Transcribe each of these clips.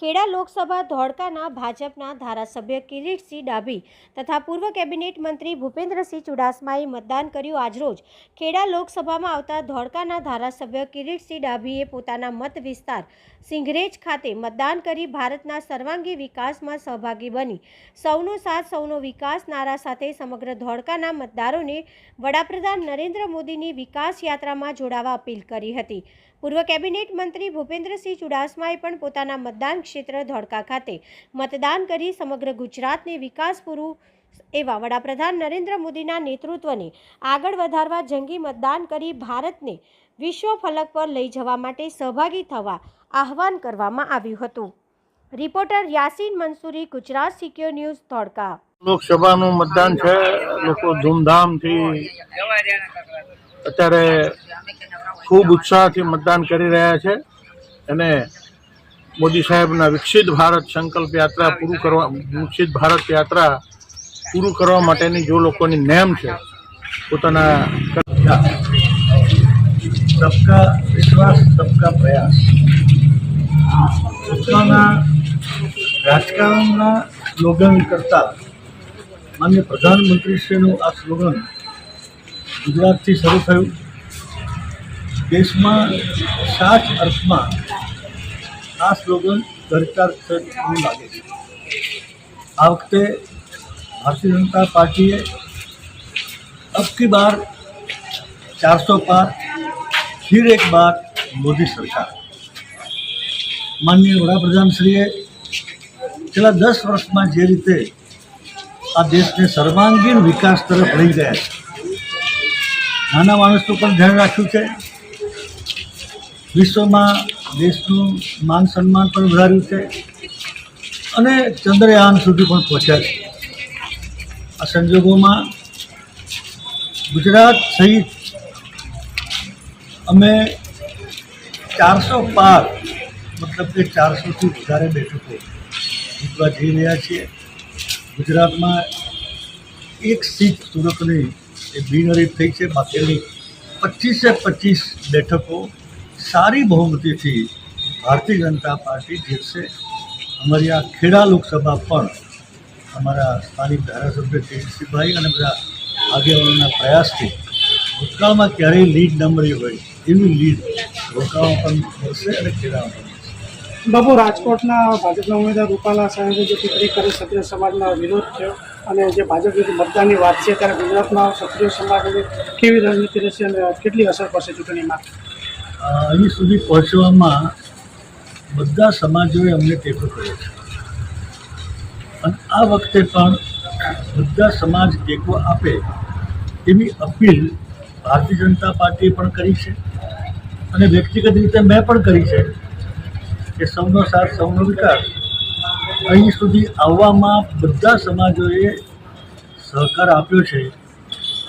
ખેડા લોકસભા ધોળકાના ભાજપના ધારાસભ્ય કિરીટસિંહ ડાભી તથા પૂર્વ કેબિનેટ મંત્રી ભૂપેન્દ્રસિંહ ચુડાસમાએ મતદાન કર્યું આજરોજ. ખેડા લોકસભામાં આવતા ધોળકાના ધારાસભ્ય કિરીટસિંહ ડાભીએ પોતાના મત વિસ્તાર સિંગરેજ ખાતે મતદાન કરી ભારતના સર્વાંગી વિકાસમાં સહભાગી બની. સૌનો સાથ, સૌનો વિકાસ નારા સાથે સમગ્ર ધોળકાના મતદારોને વડાપ્રધાન નરેન્દ્ર મોદીની વિકાસ યાત્રામાં જોડાવા અપીલ કરી હતી. પૂર્વ કેબિનેટ મંત્રી ભૂપેન્દ્રસિંહ ચુડાસમાએ પણ પોતાના મતદાન ક્ષેત્ર ધોળકા ખાતે મતદાન કરી સમગ્ર ગુજરાતને વિકાસ પૂરું એવા વડાપ્રધાન નરેન્દ્ર મોદીના નેતૃત્વને આગળ વધારવા જંગી મતદાન કરી ભારતને વિશ્વ ફલક પર લઈ જવા માટે સહભાગી થવા આહવાન કરવામાં આવ્યું હતું. Reporter Yasin Mansuri, Gujarat secure news, Dholka. લોકસભાનું મતદાન છે, લોકો ધૂમધામથી અત્યારે ખૂબ ઉત્સાહથી મતદાન કરી રહ્યા છે અને મોદી સાહેબના વિકસિત ભારત સંકલ્પ યાત્રા પૂરું કરવા, વિકસિત ભારત યાત્રા પૂરું કરવા માટેની જો લોકોની નેમ છે, પોતાના સબકા વિશ્વાસ સબકા પ્રયાસ. પોતાના રાજકારણના સ્લોગન કરતાં માન્ય પ્રધાનમંત્રીશ્રીનું આ સ્લોગન ગુજરાતથી શરૂ થયું. દેશમાં સાચ અર્થમાં આ સ્લોગન ચર્ચા થયું લાગે છે. આ વખતે ભારતીય જનતા પાર્ટીએ અબકી બાર ચારસો પાર, ફિર એક બાર મોદી સરકાર. માનનીય વડાપ્રધાનશ્રીએ છેલ્લા દસ વર્ષમાં જે રીતે આ દેશને સર્વાંગીણ વિકાસ તરફ લઈ ગયા છે નાના માણસનું પણ ધ્યાન રાખ્યું છે. વિશ્વમાં દેશનું માન સન્માન પણ વધાર્યું છે. અને ચંદ્રયાન સુધી પણ પહોંચ્યા છે. આ સંજોગોમાં ગુજરાત સહિત અમે ચારસો પાર, મતલબ કે ચારસોથી વધારે બેઠકો જીતવા જઈ રહ્યા છીએ. ગુજરાતમાં એક સીટ સુરતની એ બિનહરીફ થઈ છે. બાકીની પચીસે પચીસ બેઠકો સારી બહુમતીથી ભારતીય જનતા પાર્ટી જીતશે. અમારી આ ખેડા લોકસભા પણ અમારા સ્થાનિક ધારાસભ્ય તેજસિંહભાઈ અને બધા આગેવાનોના પ્રયાસથી ભૂતકાળમાં ક્યારેય લીડ ન મળી હોય એવી લીડ રોકાવા પણ મળશે અને ખેડામાં બાબુ રાજકોટના ભાજપના ઉમેદવાર રૂપાલા સાહેબે જે ટિપ્પણી કરી ક્ષત્રિય સમાજના વિરોધ થયો. અને જે ભાજપ વિરુદ્ધ મતદાનની વાત છે, ત્યારે ગુજરાતમાં ક્ષત્રિય સમાજની કેવી રણનીતિ રહેશે અને કેટલી અસર પડશે ચૂંટણીમાં? અહીં સુધી પહોંચવામાં બધા સમાજોએ અમને ટેકો કર્યો છે. અને આ વખતે પણ બધા સમાજ ટેકો આપે એવી અપીલ ભારતીય જનતા પાર્ટીએ પણ કરી છે. અને વ્યક્તિગત રીતે મેં પણ કરી છે કે સૌનો સાથ, સૌનો વિકાસ અહીં સુધી આવવામાં બધા સમાજોએ સહકાર આપ્યો છે.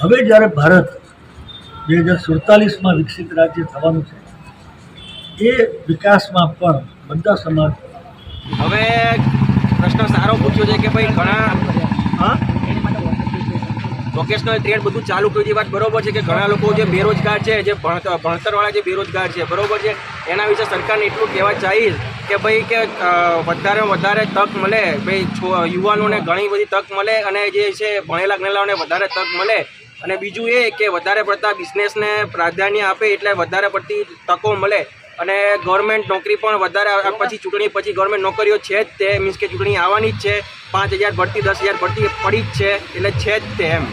હવે જ્યારે ભારત બે હજાર સુડતાલીસમાં વિકસિત રાજ્ય થવાનું છે, એ વિકાસમાં પણ બધા સમાજ હવે પ્રશ્ન સારો પૂછ્યો છે કે ભાઈ ઘણા, હા? વોકેશનલ ટ્રેડ બધું ચાલુ કરી વાત બરોબર છે કે ઘણા લોકો જે બેરોજગાર છે, જે ભણતર, ભણતરવાળા જે બેરોજગાર છે, બરોબર છે? એના વિશે સરકારને એટલું કહેવા ચાહીશ કે ભાઈ કે વધારે વધારે તક મળે. ભાઈ યુવાનોને ઘણી બધી તક મળે અને જે છે ભણેલા ગણેલાઓને વધારે તક મળે. અને બીજું એ કે વધારે પડતા બિઝનેસને પ્રાધાન્ય આપે એટલે વધારે પડતી તકો મળે. અને ગવર્મેન્ટ નોકરી પણ વધારે પછી ચૂંટણી પછી ગવર્મેન્ટ નોકરીઓ છે જ તે, મીન્સ કે ચૂંટણી આવવાની જ છે. પાંચ હજાર ભરતી, દસ હજાર ભરતી પડી જ છે. એટલે છે જ તે એમ.